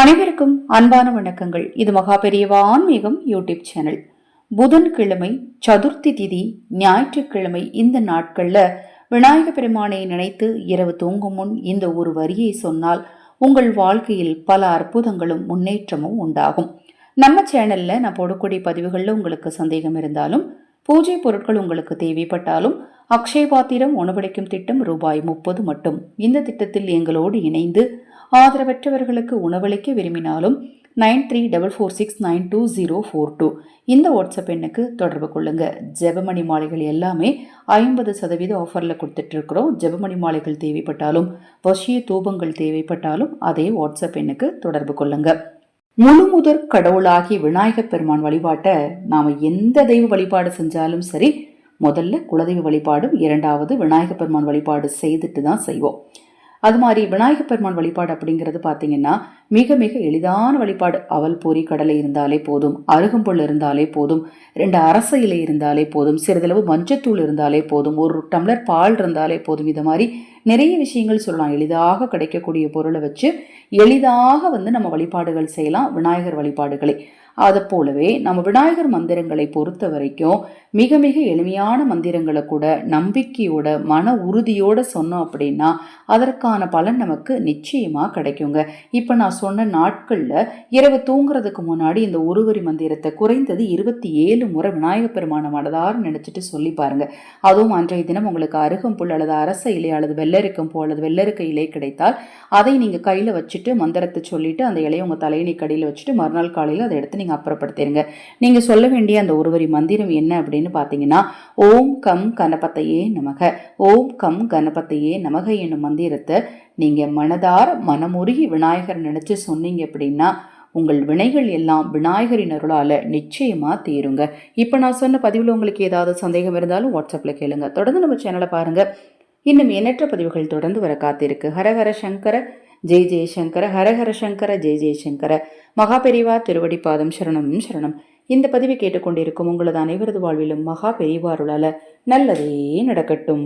அனைவருக்கும் அன்பான வணக்கங்கள். இது மகா பெரியவா ஆன்மீகம் யூடியூப் சேனல். புதன்கிழமை சதுர்த்தி திதி ஞாயிற்றுக்கிழமை இந்த நாட்கள்ல விநாயக பெருமானை நினைத்து இரவு தூங்கும் முன் இந்த ஒரு வரியை சொன்னால் உங்கள் வாழ்க்கையில் பல அற்புதங்களும் முன்னேற்றமும் உண்டாகும். நம்ம சேனல்ல நான் போடக்கூடிய பதிவுகளில் உங்களுக்கு சந்தேகம் இருந்தாலும் பூஜை பொருட்கள் உங்களுக்கு தேவைப்பட்டாலும் அக்ஷய பாத்திரம் உணவளிக்கும் திட்டம் ரூபாய் முப்பது மட்டும். இந்த திட்டத்தில் எங்களோடு இணைந்து ஆதரவற்றவர்களுக்கு உணவளிக்க விரும்பினாலும் nine three double four six nine two zero four two. இந்த வாட்ஸ்அப் எண்ணுக்கு தொடர்பு கொள்ளுங்க. ஜெபமணி மாலைகள் எல்லாமே ஐம்பது சதவீத ஆஃபரில் கொடுத்துட்ருக்குறோம் ஜெபமணி மாலைகள் தேவைப்பட்டாலும் வசிய தூபங்கள் தேவைப்பட்டாலும் அதே வாட்ஸ்அப் எண்ணுக்கு தொடர்பு கொள்ளுங்க. முழு முதற் கடவுளாகி விநாயகப் பெருமான் வழிபாட்டை நாம் எந்த தெய்வ வழிபாடு செஞ்சாலும் சரி முதல்ல குலதெய்வ வழிபாடும் இரண்டாவது விநாயகப் பெருமான் வழிபாடு செய்துட்டு தான் செய்வோம். அது மாதிரி விநாயகர் பெருமான் வழிபாடு அப்படிங்கிறது பார்த்தீங்கன்னா மிக மிக எளிதான வழிபாடு. அவல் பொறி கடலை இருந்தாலே போதும் அருகம்புல் இருந்தாலே போதும் ரெண்டு அரச இலை இருந்தாலே போதும் சிறிதளவு மஞ்சத்தூள் இருந்தாலே போதும் ஒரு டம்ளர் பால் இருந்தாலே போதும். இது மாதிரி நிறைய விஷயங்கள் சொல்லலாம். எளிதாக கிடைக்கக்கூடிய பொருளை வச்சு எளிதாக வந்து நம்ம வழிபாடுகள் செய்யலாம் விநாயகர் வழிபாடுகளை. அது போலவே நம்ம விநாயகர் மந்திரங்களை பொறுத்த வரைக்கும் மிக மிக எளிமையான மந்திரங்களை கூட நம்பிக்கையோட மன உறுதியோட சொன்னோம் அப்படின்னா அதற்கான பலன் நமக்கு நிச்சயமா கிடைக்குங்க. இப்போ நான் சொன்ன நாட்கள்ல இரவு தூங்குறதுக்கு முன்னாடி இந்த ஒருவரி மந்திரத்தை குறைந்தது இருபத்தி ஏழு முறை விநாயகர் பெருமான மனதார நினைச்சிட்டு சொல்லி பாருங்க. அதுவும் அன்றைய தினம் உங்களுக்கு அருகம்புல் அல்லது அரச இலை அல்லது வெள்ளரிக்கம் போ அல்லது வெள்ளரிக்க இலை கிடைத்தால் அதை நீங்க கையில வச்சுட்டு மந்திரத்தை சொல்லிட்டு அந்த இலையை உங்க தலையணி கடையில் வச்சுட்டு மறுநாள் காலையில் அதை எடுத்து நீங்கள் அப்புறப்படுத்திடுங்க நீங்கள் சொல்ல வேண்டிய அந்த ஒருவரி மந்திரம் என்ன அப்படின்னு பார்த்தீங்கன்னா ஓம் கம் கணபத்தையே நமக. ஓம் கம் கணபத்தையே நமக என்னும் மந்திரத்தை நீங்கள் மனதார மனமுருகி விநாயகர் நினச்சி சொன்னீங்க அப்படின்னா உங்கள் வினைகள் எல்லாம் விநாயகரின் அருளால் நிச்சயமாக தீருங்க. இப்போ நான் சொன்ன பதிவில் உங்களுக்கு ஏதாவது சந்தேகம் இருந்தாலும் வாட்ஸ்அப்பில் கேளுங்க. தொடர்ந்து நம்ம சேனலை பாருங்கள் இன்னும் எண்ணற்ற பதிவுகள் தொடர்ந்து வர காத்திருக்கு. ஹரஹர சங்கர ஜெய் ஜெய்சங்கர ஹரஹர சங்கர ஜெய் ஜெய்சங்கர மகாபெரிவா திருவடி பாதம் சரணம் சரணம். இந்த பதிவை கேட்டுக்கொண்டிருக்கும் உங்களது அனைவரது வாழ்விலும் மகா பெரிவாருளால நல்லதே நடக்கட்டும்.